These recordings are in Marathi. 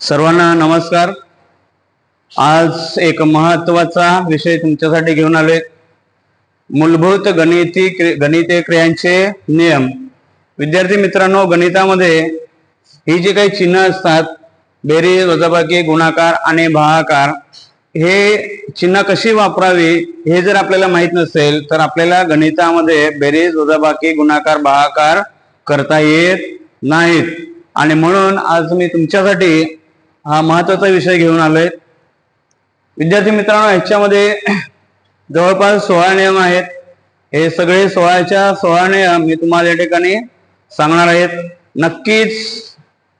सर्वांना नमस्कार. आज एक महत्त्वाचा विषय तुमच्यासाठी घेऊन आलोय. मूलभूत गणिती गणिते गणितीय क्रियांचे नियम. विद्यार्थी मित्रांनो गणितामध्ये ही जी काही चिन्ह असतात बेरीज वजाबाकी गुणाकार आणि भागाकार हे चिन्ह कशी वापरावी हे जर आपल्याला माहीत नसेल तर आपल्याला गणितामध्ये बेरीज वजाबाकी गुणाकार भागाकार करता येत नाहीत. आणि म्हणून आज मी तुमच्यासाठी हा महत्त्वाचा विषय घेऊन आलोय. विद्यार्थी मित्रांनो ह्याच्यामध्ये जवळपास सोळा नियम आहेत. हे सगळे सोळाच्या सोळा नियम मी तुम्हाला या ठिकाणी सांगणार आहेत. नक्कीच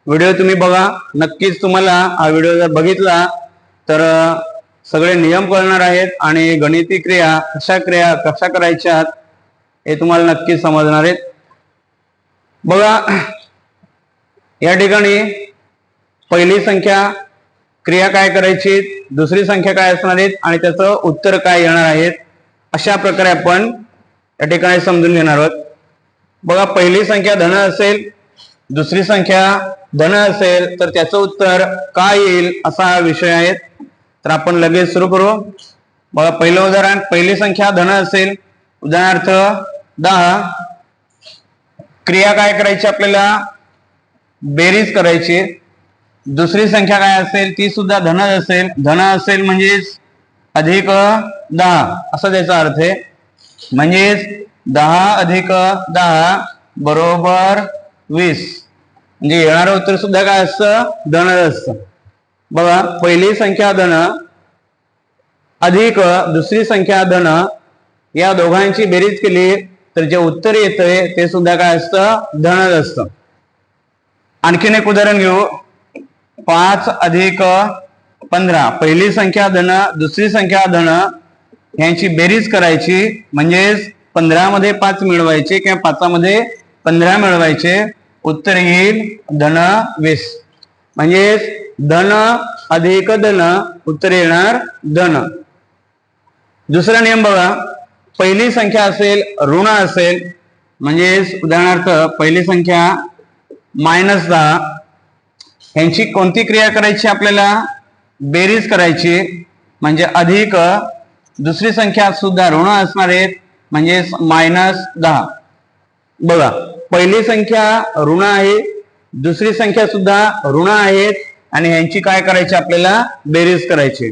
व्हिडिओ तुम्ही बघा. नक्कीच तुम्हाला हा व्हिडिओ जर बघितला तर सगळे नियम कळणार आहेत आणि गणिती क्रिया कशा क्रिया कशा करायच्या हे तुम्हाला नक्कीच समजणार आहेत. बघा या ठिकाणी पहिली संख्या क्रिया काय करायची दुसरी संख्या काय असणार आहेत आणि त्याचं उत्तर काय येणार आहेत अशा प्रकारे आपण या ठिकाणी समजून घेणार आहोत. बघा पहिली संख्या धन असेल दुसरी संख्या धन असेल तर त्याचं उत्तर काय येईल असा हा विषय आहे. तर आपण लगेच सुरू करू. बघा पहिलं उदाहरण पहिली संख्या धन असेल उदाहरणार्थ दहा क्रिया काय करायची आपल्याला? बेरीज करायची. दुसरी संख्या काय असेल? ती सुद्धा धन असेल. धन असेल म्हणजेच अधिक दहा. असा त्याचा अर्थ आहे. म्हणजेच दहा अधिक दहा बरोबर वीस. म्हणजे येणारं उत्तर सुद्धा काय असतं? धन असतं. बघा पहिली संख्या धन अधिक दुसरी संख्या धन. या दोघांची बेरीज केली. तर जे उत्तर येतंय ते सुद्धा काय असतं? धनच असतं. आणखीन एक उदाहरण घेऊ. पाच अधिक पंधरा. पहिली संख्या धन दुसरी संख्या धन यांची बेरीज करायची म्हणजेच पंधरामध्ये पाच मिळवायचे किंवा पाचामध्ये पंधरा मिळवायचे. उत्तर येईल धन वीस. म्हणजेच धन अधिक धन उत्तर येणार धन. दुसरा नियम बघा. पहिली संख्या असेल ऋण असेल म्हणजेच उदाहरणार्थ पहिली संख्या मायनस दहा. ह्यांची कोणती क्रिया करायची आपल्याला? बेरीज करायची. म्हणजे अधिक दुसरी संख्या सुद्धा ऋण असणार आहेत म्हणजेच मायनस दहा. बघा पहिली संख्या ऋण आहे दुसरी संख्या सुद्धा ऋण आहेत आणि ह्यांची काय करायची आपल्याला? बेरीज करायची.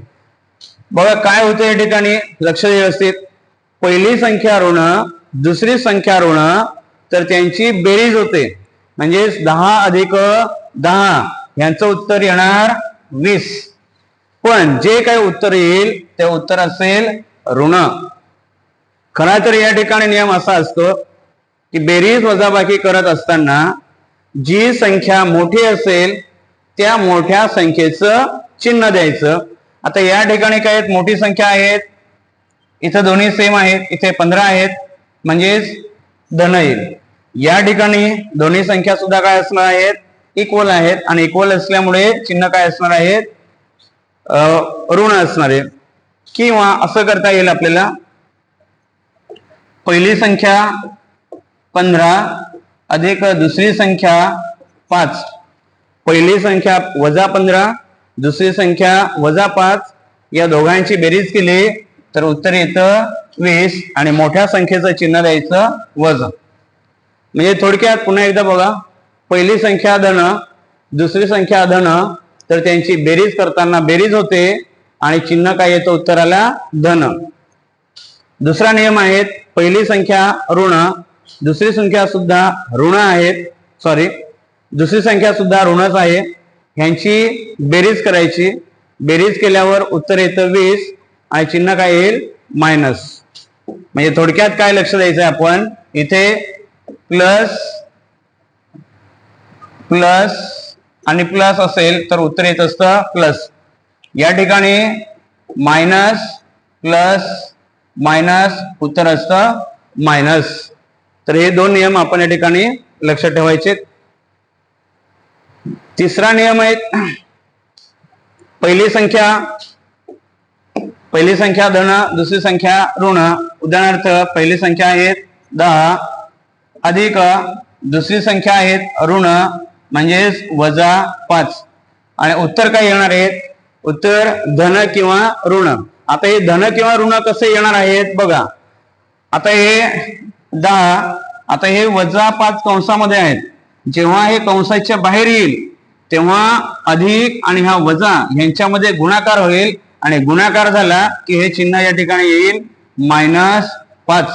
बघा काय होतं या ठिकाणी? लक्ष व्यवस्थित. पहिली संख्या ऋण दुसरी संख्या ऋण तर त्यांची बेरीज होते. म्हणजेच दहा अधिक दहा यांचं उत्तर येणार वीस. पण जे काही उत्तर येईल ते उत्तर असेल ऋण. खरा तर या ठिकाणी नियम असा असतो की बेरीज वजाबाकी करत असताना जी संख्या मोठी असेल त्या मोठ्या संख्येचं चिन्ह द्यायचं. आता या ठिकाणी काय आहेत? मोठी संख्या आहेत. इथं दोन्ही सेम आहेत इथे पंधरा आहेत म्हणजेच धन येईल. या ठिकाणी दोन्ही संख्या सुद्धा काय असणार आहेत? इक्वल आहेत आणि इक्वल असल्यामुळे चिन्ह काय असणार आहेत? ऋण असणार आहे किंवा असं करता येईल आपल्याला पहिली संख्या पंधरा अधिक दुसरी संख्या पाच. पहिली संख्या वजा पंधरा दुसरी संख्या वजा पाच. या दोघांची बेरीज केली तर उत्तर येतं वीस आणि मोठ्या संख्येचं चिन्ह द्यायचं वज म्हणजे थोडक्यात पुन्हा एकदा बघा. पहिली संख्या धन दुसरी संख्या धन तर त्यांची बेरीज करताना बेरीज होते आणि चिन्ह काय येतं? उत्तराला धन. दुसरा नियम आहेत पहिली संख्या ऋण दुसरी संख्या सुद्धा ऋण आहेत. सॉरी दुसरी संख्या सुद्धा ऋणच आहे. ह्यांची बेरीज करायची. बेरीज केल्यावर उत्तर येतं वीस आणि चिन्ह काय येईल? मायनस. म्हणजे थोडक्यात काय लक्ष द्यायचं आहे आपण? इथे प्लस प्लस आणि प्लस असेल तर उत्तर येत असतं प्लस. या ठिकाणी मायनस प्लस मायनस उत्तर असतं मायनस. तर हे दोन नियम आपण या ठिकाणी लक्षात ठेवायचे. तिसरा नियम आहे पहिली संख्या पहिली संख्या धन दुसरी संख्या ऋण. उदाहरणार्थ पहिली संख्या आहेत दहा अधिक दुसरी संख्या आहेत ऋण म्हणजेच वजा पाच. आणि उत्तर काय येणार आहेत? उत्तर धन किंवा ऋण. आता हे धन किंवा ऋण कसे येणार आहेत? बघा. आता हे दहा आता हे वजा पाच कंसामध्ये आहेत. जेव्हा हे कंसाच्या बाहेर येईल तेव्हा अधिक आणि हा वजा यांच्यामध्ये गुणाकार होईल. आणि गुणाकार झाला की हे चिन्ह या ठिकाणी येईल मायनस पाच.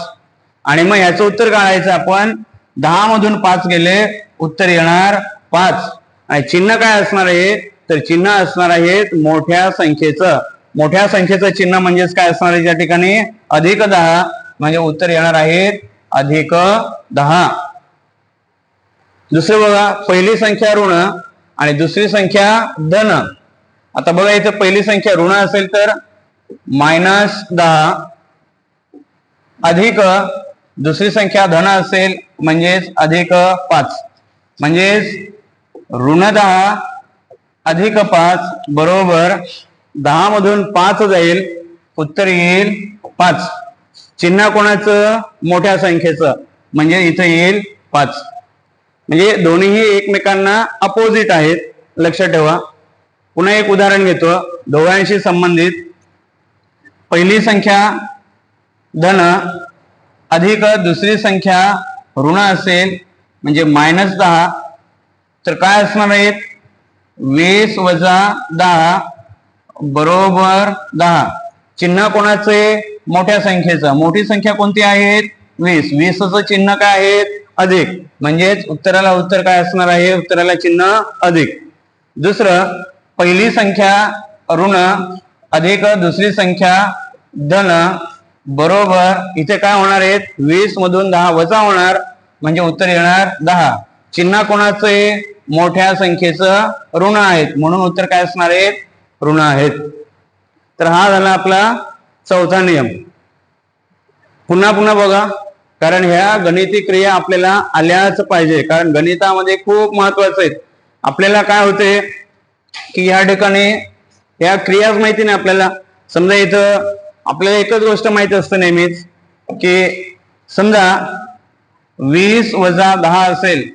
आणि मग याचं उत्तर काढायचं आपण. दहा मधून पाच गेले उत्तर येणार पाच. आणि चिन्ह काय असणार आहे? तर चिन्ह असणार आहे मोठ्या संख्येचं. मोठ्या संख्येचं चिन्ह म्हणजेच काय असणार आहे? या ठिकाणी अधिक दहा म्हणजे उत्तर येणार आहेत अधिक दहा. दुसरं बघा पहिली संख्या ऋण आणि दुसरी संख्या धन. आता बघा इथं पहिली संख्या ऋण असेल तर मायनस दहा अधिक दुसरी संख्या धन असेल म्हणजेच अधिक पाच. म्हणजेच ऋण दहा अधिक पाच बरोबर दहा मधून पाच जाईल उत्तर येईल पाच. चिन्ह कोणाचं? मोठ्या संख्येचं. म्हणजे इथं येईल पाच. म्हणजे दोन्हीही एकमेकांना अपोजिट आहेत. लक्षात ठेवा. पुन्हा एक उदाहरण घेतो. दोघांशी संबंधित पहिली संख्या धन अधिक दुसरी संख्या ऋण असेल म्हणजे मायनस दहा. तर काय असणार आहेत वीस वजा दहा बरोबर दहा. चिन्ह कोणाचे मोठ्या संख्येचं. मोठी संख्या कोणती आहेत? वीस. वीसचं चिन्ह काय आहेत? अधिक. म्हणजेच उत्तराला उत्तर काय असणार आहे? उत्तराला चिन्ह अधिक. दुसरं पहिली संख्या ऋण अधिक दुसरी संख्या धन बरोबर. इथे काय होणार आहेत? वीस मधून दहा वजा होणार म्हणजे उत्तर येणार दहा. चिन्ह कोणाचे मोठ्या संख्येचं ऋण आहेत. म्हणून उत्तर काय असणार आहेत? ऋण आहेत. तर हा झाला आपला चौथा नियम. पुन्हा पुन्हा बघा कारण ह्या गणिती क्रिया आपल्याला आल्याच पाहिजे. कारण गणितामध्ये खूप महत्वाचं आहेत आपल्याला काय होते? की या ठिकाणी या क्रियाच माहिती नाही आपल्याला. समजा इथं आपल्याला एकच गोष्ट माहीत असतं नेहमीच की समजा वीस वजा दहा असेल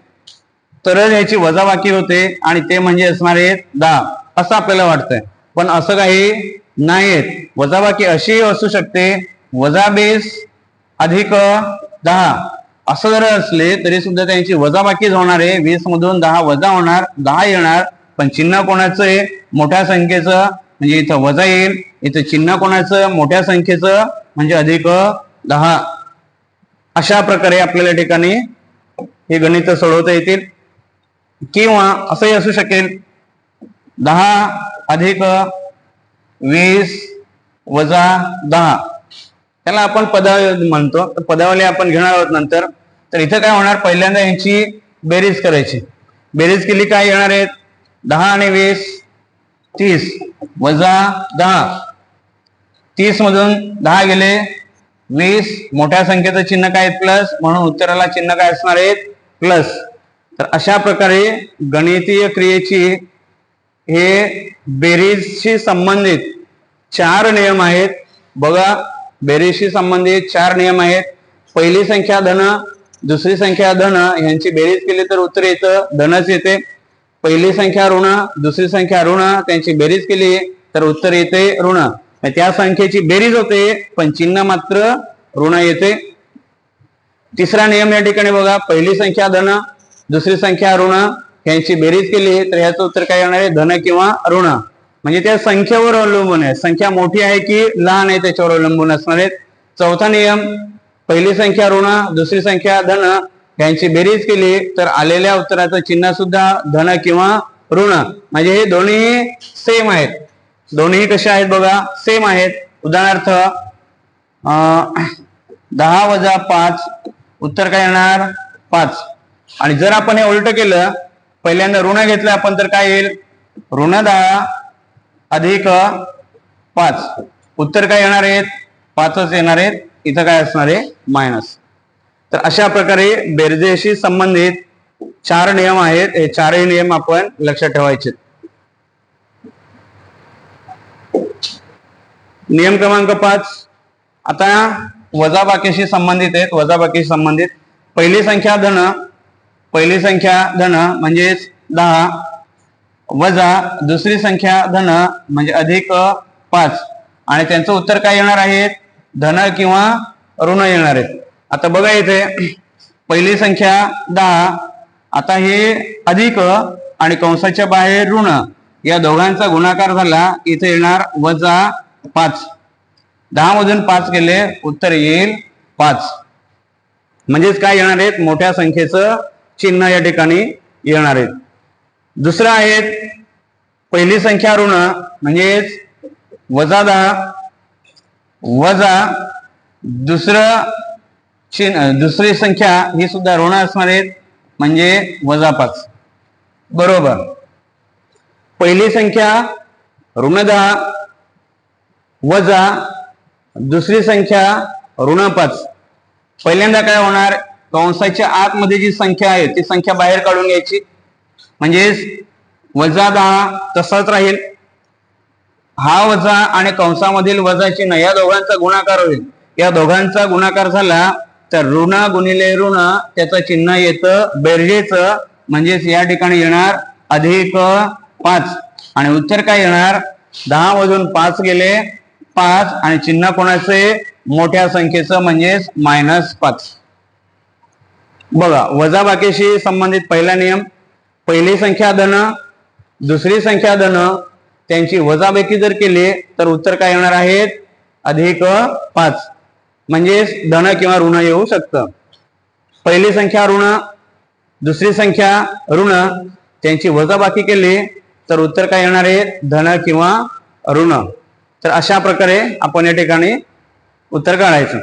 तरच याची वजाबाकी होते आणि ते म्हणजे असणारे दहा. असं आपल्याला वाटतंय. पण असं काही नाहीत वजाबाकी अशी असू शकते. वजा बेस अधिक दहा. असं जर असले तरी सुद्धा त्यांची वजाबाकीच होणार आहे. वीस मधून दहा वजा होणार दहा येणार. पण चिन्ह कोणाचं आहे? मोठ्या संख्येचं म्हणजे इथं वजा येईल. इथं चिन्ह कोणाचं? मोठ्या संख्येचं म्हणजे अधिक दहा. अशा प्रकारे आपल्याला ठिकाणी हे गणित सोडवता येतील. किंवा असंही असू शकेल दहा अधिक वीस वजा दहा. त्याला आपण पदावली म्हणतो. तर पदावली आपण घेणार आहोत नंतर. तर इथं काय होणार? पहिल्यांदा यांची बेरीज करायची. बेरीज केली काय येणार आहेत? दहा आणि वीस तीस वजा दहा. तीस मधून दहा गेले. वीस मोठ्या संख्येचं चिन्ह काय प्लस. म्हणून उत्तराला चिन्ह काय असणार आहेत? प्लस. तर अशा प्रकारे गणितीय क्रियेची हे बेरीजशी संबंधित चार नियम आहेत. बघा बेरीजशी संबंधित चार नियम आहेत. पहिली संख्या धन दुसरी संख्या धन. यांची बेरीज केली तर उत्तर येतं धनच येते. पहिली संख्या ऋण दुसरी संख्या ऋण त्यांची बेरीज केली तर उत्तर येते ऋण. त्या संख्येची बेरीज होते पण चिन्ह मात्र ऋण येते. तिसरा नियम या ठिकाणी बघा पहिली संख्या धन दुसरी संख्या ऋण यांची बेरीज केली तर ह्याचं उत्तर काय येणार आहे? धन किंवा ऋण. म्हणजे त्या संख्येवर अवलंबून आहे. संख्या मोठी आहे की लहान आहे त्याच्यावर अवलंबून असणार आहेत. चौथा नियम पहिली संख्या ऋण दुसरी संख्या धन यांची बेरीज केली तर आलेल्या उत्तराचं चिन्ह सुद्धा धन किंवा ऋण. म्हणजे हे दोन्ही सेम आहेत. दोन्ही कसे आहेत बघा? सेम आहेत. उदाहरणार्थ दहा वजा पाच उत्तर काय येणार? पाच. आणि जर आपण हे उलट केलं पहिल्यांदा ऋण घेतलं आपण तर काय येईल? ऋण दहा अधिक पाच. उत्तर काय येणार आहेत? पाचच येणार आहेत. इथं काय असणार आहे? मायनस. तर अशा प्रकारे बेरजेशी संबंधित चार नियम आहेत. हे चारही नियम आपण लक्षात ठेवायचे. नियम क्रमांक पाच. आता वजाबाकीशी संबंधित आहेत. वजाबाकीशी संबंधित पहिली संख्या धन. पहिली संख्या धन म्हणजेच दहा. वजा दुसरी संख्या धन म्हणजे अधिक पाच. आणि त्यांचं उत्तर काय येणार आहे? धन किंवा ऋण येणार आहेत आता बघा इथे पहिली संख्या दहा आता हे अधिक आणि कंसाच्या बाहेर ऋण. या दोघांचा गुणाकार झाला इथे येणार वजा पाच. दहा मधून पाच केले उत्तर येईल पाच. म्हणजेच काय येणार आहेत? मोठ्या संख्येचं चिन्ह या ठिकाणी येणार आहेत. दुसरं आहेत पहिली संख्या ऋण म्हणजेच वजा दहा वजा दुसरं दुसरी संख्या ही सुद्धा ऋण असणार आहेत म्हणजे वजा पाच बरोबर. पहिली संख्या ऋण दहा वजा दुसरी संख्या ऋण पाच पहिल्यांदा काय होणार? कंसाच्या आतमध्ये जी संख्या आहे ती संख्या बाहेर काढून घ्यायची. म्हणजेच वजा दहा तसाच राहील. हा वजा आणि कंसामधील वजाची न या दोघांचा गुणाकार होईल. या दोघांचा गुणाकार झाला तर ऋण गुणिले ऋण त्याचं चिन्ह येतं बेरजेच म्हणजेच या ठिकाणी येणार अधिक पाच. आणि उत्तर काय येणार? दहा मधून पाच गेले पाच. आणि चिन्ह कोणाचे? मोठ्या संख्येचं म्हणजेच मायनस पाच. बघा वजाबाकीशी संबंधित पहिला नियम. पहिली संख्या धन दुसरी संख्या धन. त्यांची वजाबाकी जर केली तर उत्तर काय येणार आहेत? अधिक पाच. म्हणजेच धन किंवा ऋण येऊ शकतं. पहिली संख्या ऋण दुसरी संख्या ऋण. त्यांची वजाबाकी केली तर उत्तर काय येणार आहे? धन किंवा ऋण. तर अशा प्रकारे आपण या ठिकाणी उत्तर काढायचं.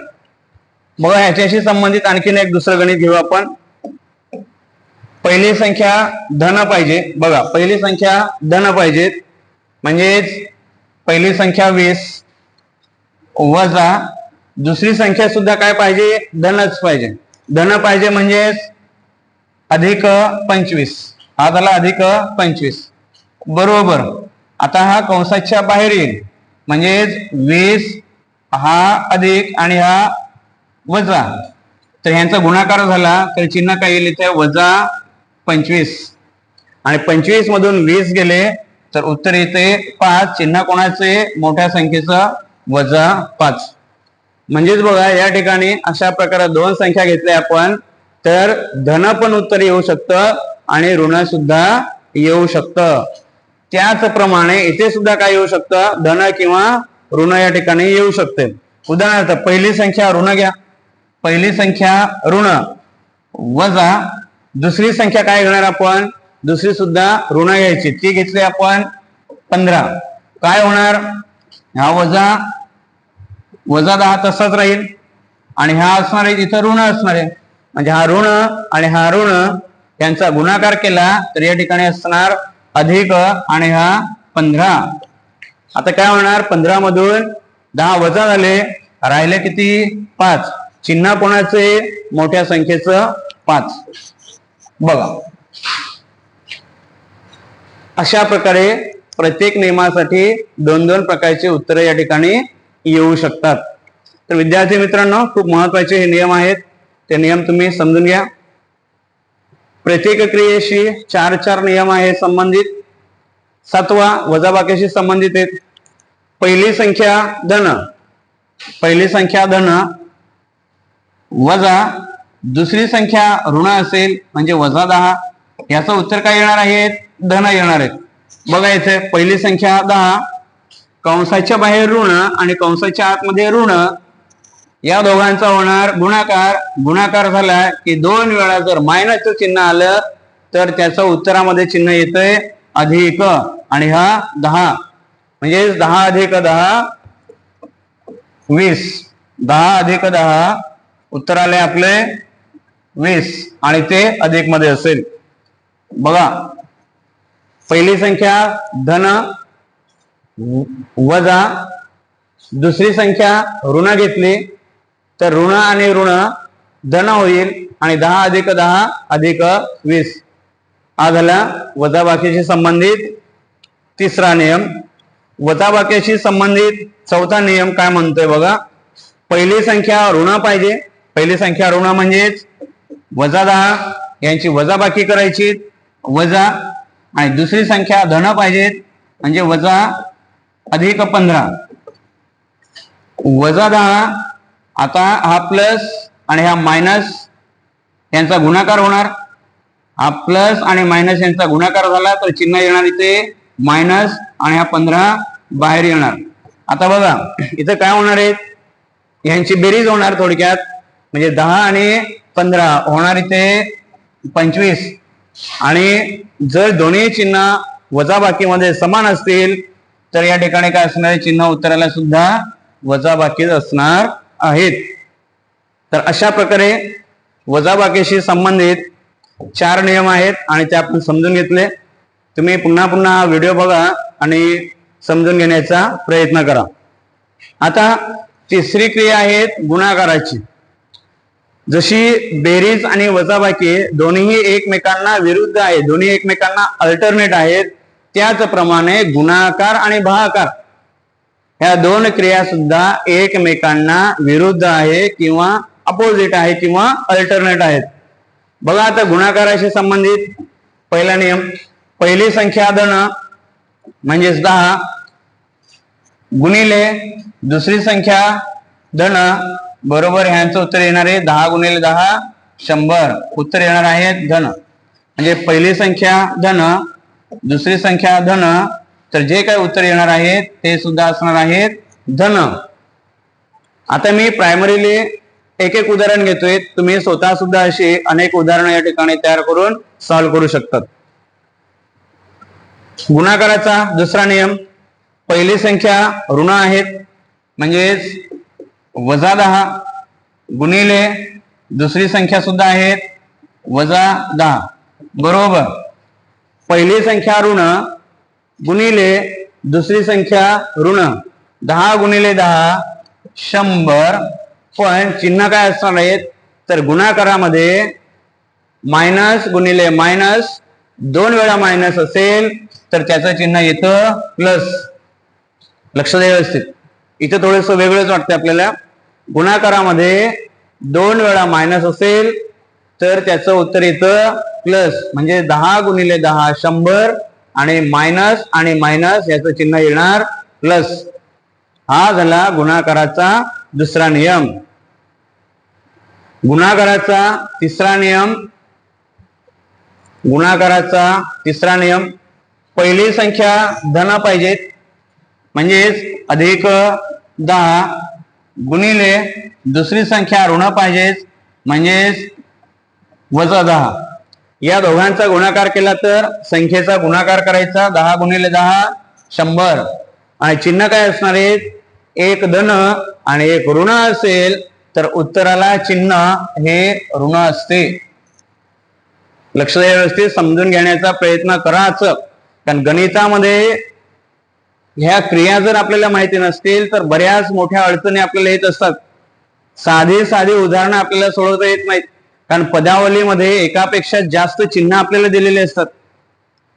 बघा ह्याच्याशी संबंधित आणखीन एक दुसरं गणित घेऊ आपण. पहिली संख्या धन पाहिजे. बघा पहिली संख्या धन पाहिजेत म्हणजेच पहिली संख्या वीस वजा दुसरी संख्या सुद्धा काय पाहिजे? धनच पाहिजे. धन पाहिजे म्हणजेच अधिक पंचवीस. हा झाला अधिक पंचवीस. बरोबर. आता हा कंसाच्या बाहेर येईल. म्हणजेच वीस हा अधिक आणि हा वजा. तर ह्यांचा गुणाकार झाला तर चिन्ह काय येईल इथे? वजा पंचवीस. आणि पंचवीस मधून वीस गेले तर उत्तर येते पाच. चिन्ह कोणाचे? मोठ्या संख्येचं वजा पाच. म्हणजेच बघा या ठिकाणी अशा प्रकारे दोन संख्या घेतल्या आपण तर धन पण उत्तर येऊ शकतं आणि ऋण सुद्धा येऊ शकतं. त्याचप्रमाणे इथे सुद्धा काय येऊ शकतं? धन किंवा ऋण या ठिकाणी येऊ शकते. उदाहरणार्थ पहिली संख्या ऋण घ्या. पहिली संख्या ऋण. वजा दुसरी संख्या काय घेणार आपण? दुसरी सुद्धा ऋण घ्यायची. ती घेतली आपण पंधरा. काय होणार? हा वजा वजा दहा तसाच राहील. आणि हा असणार आहे तिथं ऋण असणार आहे. म्हणजे हा ऋण आणि हा ऋण यांचा गुणाकार केला तर या ठिकाणी असणार अधिक आणि हा पंधरा. आता काय होणार? पंधरा मधून दहा वजा झाले राहिले किती? पाच. चिन्ह कोणाचे? मोठ्या संख्येचं पाच. बघा. अशा प्रकारे प्रत्येक नियमासाठी दोन दोन प्रकारचे उत्तर या ठिकाणी येऊ शकतात. तर विद्यार्थी मित्रांनो खूप महत्त्वाचे हे नियम आहेत. ते नियम तुम्ही समजून घ्या. प्रत्येक क्रियेशी चार चार नियम आहेत संबंधित. सातवा वजाबाकीशी संबंधित आहेत. पहिली संख्या धन. पहिली संख्या धन. वजा. दुसरी संख्या ऋण असेल म्हणजे वजा दहा. याचं उत्तर काय येणार आहे? धन येणार आहेत बघायचंय पहिली संख्या दहा. कंसाच्या बाहेर ऋण आणि कंसाच्या आतमध्ये ऋण या दोघांचा होणार गुणाकार. गुणाकार झाला की दोन वेळा जर मायनसचं चिन्ह आलं तर त्याचं उत्तरामध्ये चिन्ह येतंय अधिक आणि हा दहा. म्हणजे दहा अधिक दहा वीस. दहा अधिक दहा उत्तर आले आपले वीस आणि ते अधिकमध्ये असेल. बघा. पहिली संख्या धन वजा दुसरी संख्या ऋण घेतली तर ऋण आणि ऋण धन होईल आणि दहा अधिक दहा अधिक वीस. हा झाला वजाबाकीशी संबंधित तिसरा नियम. वजाबाकीशी संबंधित चौथा नियम काय म्हणतोय बघा? पहिली संख्या ऋण पाहिजे. पहिली संख्या ऋण म्हणजेच वजा दहा यांची वजाबाकी करायची. वजा आणि दुसरी संख्या धन पाहिजेत म्हणजे वजा अधिक पंधरा. वजा दहा आता हा प्लस आणि हा मायनस यांचा गुणाकार होणार. हा प्लस आणि मायनस यांचा गुणाकार झाला तर चिन्ह येणार इथे. मायनस आणि हा पंधरा बाहेर येणार. आता बघा इथं काय होणार आहे? यांची बेरीज होणार थोडक्यात. म्हणजे दहा आणि पंधरा होणार इथे पंचवीस. आणि जर दोन्ही चिन्ह वजाबाकीमध्ये समान असतील तर या ठिकाणी काय असणार आहे? चिन्ह उत्तराला सुद्धा वजाबाकीच असणार आहेत. तर अशा प्रकारे वजाबाकीशी संबंधित चार नियम आहेत आणि ते आपण समजून घेतले. तुम्ही पुन्हा पुन्हा व्हिडिओ बघा आणि समजून घेण्याचा प्रयत्न करा. आता तिसरी क्रिया आहे गुणाकाराची. जशी बेरीज आणि वजाबाकी दोन्ही एकमेकांना विरुद्ध आहेत दोन्ही एकमेकांना अल्टरनेट आहेत त्याचप्रमाणे गुणाकार आणि भाकार ह्या दोन क्रिया सुद्धा एकमेकांना विरुद्ध आहे किंवा अपोजिट आहे किंवा अल्टरनेट आहेत. बघा आता गुणाकाराशी संबंधित पहिला नियम. पहिली संख्या धन म्हणजेच दहा. गुणिले दुसरी संख्या धन बरोबर ह्यांचं उत्तर येणार आहे दहा गुणिले दहा शंभर. उत्तर येणार आहे धन. म्हणजे पहिली संख्या धन दुसरी संख्या धन. तर जे काही उत्तर येणार आहेत ते सुद्धा असणार आहेत धन. आता मी प्रायमरीली एक एक उदाहरण घेतोय. तुम्ही स्वतः सुद्धा अशी अनेक उदाहरणं या ठिकाणी तयार करून सॉल्व्ह करू शकतात. गुणाकाराचा दुसरा नियम. पहिली संख्या ऋण आहेत. म्हणजेच वजा दहा गुणिले दुसरी संख्या सुद्धा आहेत. वजा दहा. बरोबर. पहिली संख्या ऋण गुणिले दुसरी संख्या ऋण. दहा गुणिले दहा शंभर. पण चिन्ह काय असणार आहेत? तर गुणाकारामध्ये मायनस गुणिले मायनस दोन वेळा मायनस असेल तर त्याचं चिन्ह येतं प्लस लक्ष द्या व्यवस्थित. इथं थोडस वेगळंच वाटतं आपल्याला. गुणाकारामध्ये दोन वेळा मायनस असेल तर त्याचं उत्तर येतं प्लस म्हणजे दहा गुणिले दहा शंभर आणि मायनस आणि मायनस याचं चिन्ह येणार प्लस हा झाला गुणाकाराचा दुसरा नियम. गुणाकाराचा तिसरा नियम. गुणाकाराचा तिसरा नियम. पहिली संख्या धन पाहिजेत म्हणजेच अधिक दहा गुणिले दुसरी संख्या ऋण पाहिजेत म्हणजेच वजा दहा. या दोघांचा गुणाकार केला तर संख्येचा गुणाकार करायचा दहा गुणिले दहा शंभर. आणि चिन्ह काय असणार आहेत? एक धन आणि एक ऋण असेल तर उत्तराला चिन्ह हे ऋण असते. लक्ष व्यवस्थित समजून घेण्याचा प्रयत्न कराच. कारण गणितामध्ये ह्या क्रिया जर आपल्याला माहिती नसतील तर बऱ्याच मोठ्या अडचणी आपल्याला येत असतात. साधी साधी उदाहरणं आपल्याला सोडवता येत नाहीत. कारण पदावलीमध्ये एकापेक्षा जास्त चिन्ह आपल्याला दिलेले असतात.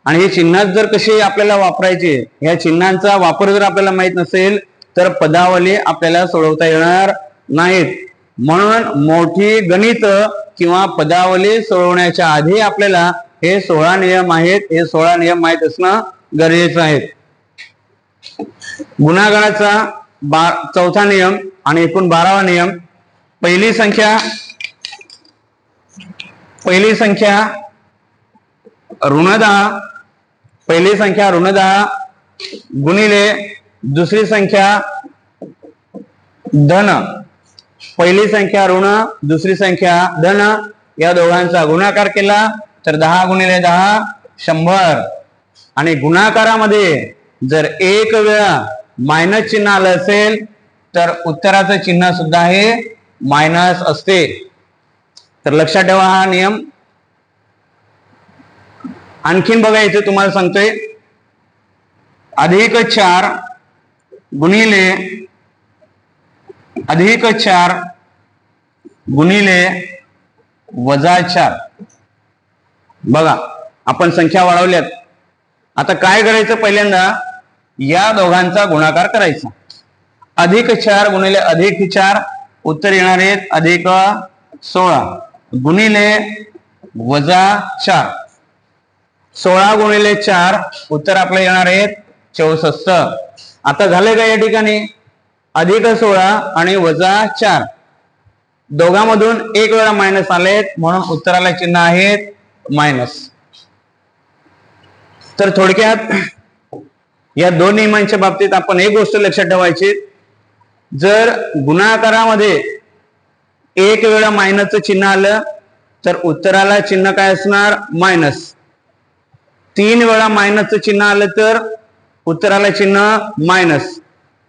आणि हे चिन्ह जर कशी आपल्याला वापरायचे या चिन्हांचा वापर जर आपल्याला माहीत नसेल तर पदावली आपल्याला सोडवता येणार नाहीत. म्हणून मोठी गणित किंवा पदावली सोडवण्याच्या आधी आपल्याला हे सोळा नियम आहेत हे सोळा नियम माहीत असणं गरजेचं आहे. गुन्हागाराचा बा चौथा नियम आणि एकूण बारावा नियम. पहिली संख्या पहिली संख्या ऋण दहा पहिली संख्या ऋण दहा गुणिले दुसरी संख्या धन. पहिली संख्या ऋण दुसरी संख्या धन. या दोघांचा गुणाकार केला तर दहा गुणिले दहा शंभर. आणि गुणाकारामध्ये जर एक वेळा मायनस चिन्ह आलं असेल तर उत्तराचं चिन्ह सुद्धा हे मायनस असते. तर लक्षात ठेवा हा नियम. आणखीन बघा इथे तुम्हाला सांगतोय. अधिक चार गुणिले अधिक चार गुणिले वजा चार. बघा आपण संख्या वाढवल्यात. आता काय करायचं पहिल्यांदा? या दोघांचा गुणाकार करायचा. अधिक चार गुणिले अधिक चार उत्तर येणार आहेत अधिक सोळा. गुणिले वजा चार. सोळा गुणिले चार उत्तर आपलं येणार आहे चौसष्ट. आता झाले का या ठिकाणी? अधिक सोळा आणि वजा चार. दोघांमधून एक वेळा मायनस आलेत म्हणून उत्तराला चिन्ह आहेत मायनस तर थोडक्यात या दोन नियमांच्या बाबतीत आपण एक गोष्ट लक्षात ठेवायची. जर गुणाकारामध्ये एक वेळा मायनसचं चिन्ह आलं तर उत्तराला चिन्ह काय असणार? मायनस. तीन वेळा मायनसचं चिन्ह आलं तर उत्तराला चिन्ह मायनस.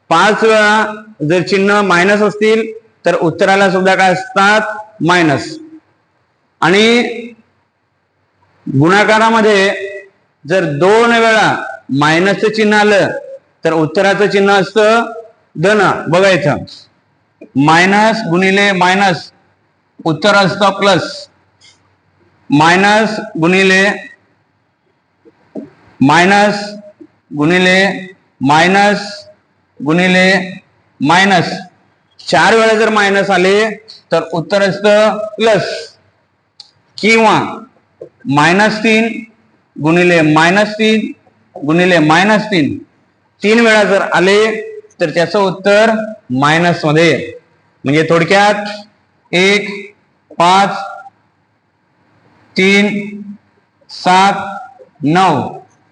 पाच वेळा जर चिन्ह मायनस असतील तर उत्तराला सुद्धा काय असतात? मायनस. आणि गुणाकारामध्ये जर दोन वेळा मायनसचं चिन्ह आलं तर उत्तराचं चिन्ह असतं धन. बघायचं मायनस गुणिले मायनस उत्तर असतं प्लस. मायनस गुणिले मायनस गुणिले मायनस गुणिले मायनस. चार वेळा जर मायनस आले तर उत्तर असतं प्लस. किंवा मायनस तीन गुणिले मायनस तीन गुणिले मायनस तीन. तीन वेळा जर आले तर त्याचं उत्तर मायनसमध्ये म्हणजे थोडक्यात एक पाच तीन सात नऊ.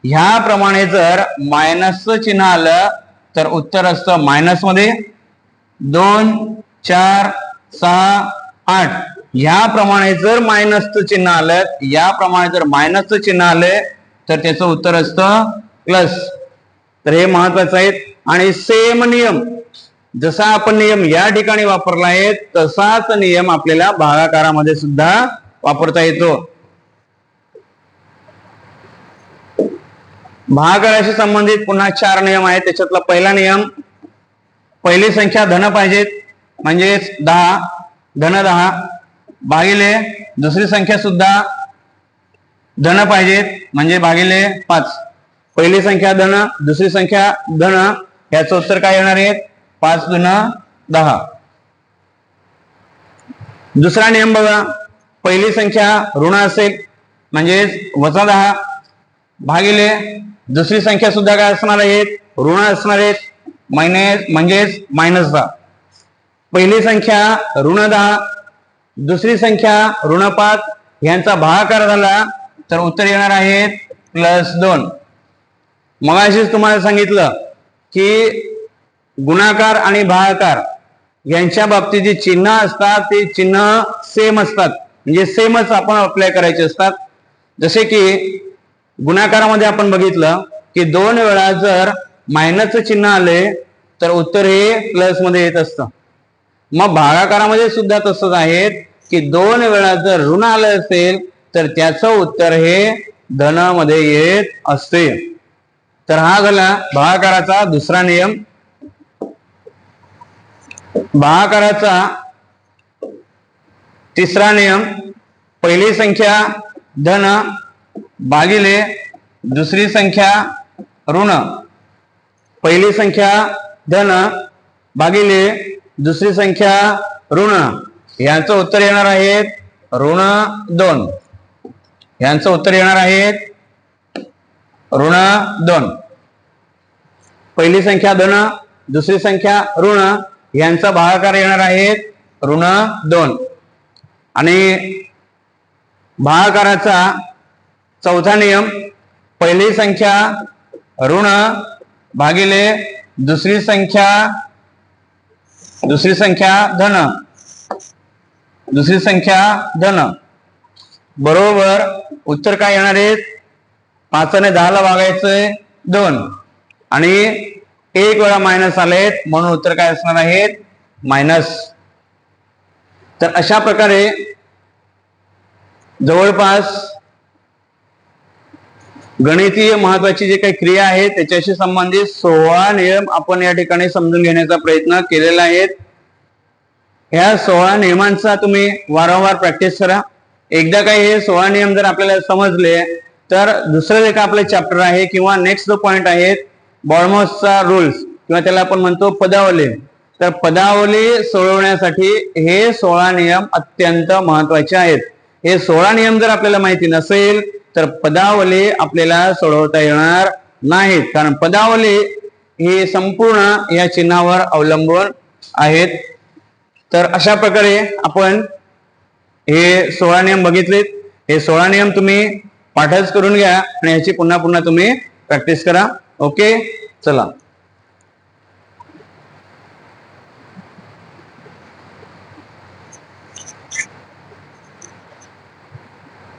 ह्याप्रमाणे जर मायनसचं चिन्ह आलं तर उत्तर असतं मायनसमध्ये. दोन चार सहा आठ. ह्याप्रमाणे जर मायनसचं चिन्ह आलं याप्रमाणे जर मायनसचं चिन्ह आलंय तर त्याचं उत्तर असतं प्लस तर हे महत्वाचं आहे आणि सेम नियम. जसा आपण नियम या ठिकाणी वापरला आहे तसाच नियम आपल्याला भागाकारामध्ये सुद्धा वापरता येतो. भागाकाराशी संबंधित पुन्हा चार नियम आहेत. त्याच्यातला पहिला नियम पहिली संख्या धन पाहिजेत म्हणजेच दहा धन दहा. भागिले दुसरी संख्या सुद्धा धन पाहिजेत म्हणजे भागिले पाच. पहिली संख्या धन दुसरी संख्या धन ह्याचं उत्तर काय येणार आहे? पाच दुना दहा. दुसरा नियम बघा. पहिली संख्या ऋण असेल म्हणजेच वजा दहा. भागिले दुसरी संख्या सुद्धा काय असणार आहेत ऋण असणार आहेत मायनस म्हणजेच मायनस दहा. पहिली संख्या ऋण दहा दुसरी संख्या ऋण पाच. यांचा भागाकार झाला तर उत्तर येणार आहेत प्लस दोन. मग तुम्हाला सांगितलं की गुणाकार आणि भागाकार यांच्या बाबतीत जी चिन्ह असतात ते चिन्ह सेम असतात. म्हणजे सेमच आपण अप्लाय करायचे असतात. जसे की गुणाकारामध्ये आपण बघितलं की दोन वेळा जर मायनसचं चिन्ह आले तर उत्तर हे प्लसमध्ये येत असतं. मग भागाकारामध्ये सुद्धा तसंच आहेत की दोन वेळा जर ऋण आलं असेल तर त्याचं उत्तर हे धनामध्ये येत असते. तर हा झाला भागाकाराचा दुसरा नियम. भागाकाराचा तिसरा नियम पहिली संख्या धन भागिले दुसरी संख्या ऋण. पहिली संख्या धन भागिले दुसरी संख्या ऋण. यांचं उत्तर येणार आहेत ऋण दोन. यांचं उत्तर येणार आहेत ऋण दोन. पहिली संख्या धन दुसरी संख्या ऋण. यांचा भागाकार येणार आहेत ऋण दोन. आणि भागाकाराचा चौथा नियम पहिली संख्या ऋण भागिले दुसरी संख्या दुसरी संख्या धन. दुसरी संख्या धन. बरोबर उत्तर काय येणार आहेत? पाचने दहाला भागायचंय दोन. आणि एक वेळा मायनस आलेत म्हणून उत्तर काय असणार आहेत? मायनस तर अशा प्रकारे जवळपास गणितीय महत्वाची जी काही क्रिया आहे त्याच्याशी संबंधित सोळा नियम आपण या ठिकाणी समजून घेण्याचा प्रयत्न केलेला आहे. ह्या सोळा नियमांचा तुम्ही वारंवार प्रॅक्टिस करा. एकदा काही हे सोळा नियम जर आपल्याला समजले तर दुसरं जे का आपलं चॅप्टर आहे किंवा नेक्स्ट जो पॉइंट आहे बॉर्मोसचा रूल्स किंवा त्याला आपण म्हणतो पदावली. तर पदावली सोडवण्यासाठी हे सोळा नियम अत्यंत महत्त्वाचे आहेत. हे सोळा नियम जर आपल्याला माहिती नसेल तर पदावली आपल्याला सोडवता येणार नाहीत. कारण पदावली ही संपूर्ण या चिन्हावर अवलंबून आहेत. तर अशा प्रकारे आपण हे सोळा नियम बघितलेत. हे सोळा नियम तुम्ही पाठच करून घ्या आणि ह्याची पुन्हा पुन्हा तुम्ही प्रॅक्टिस करा. ओके चला.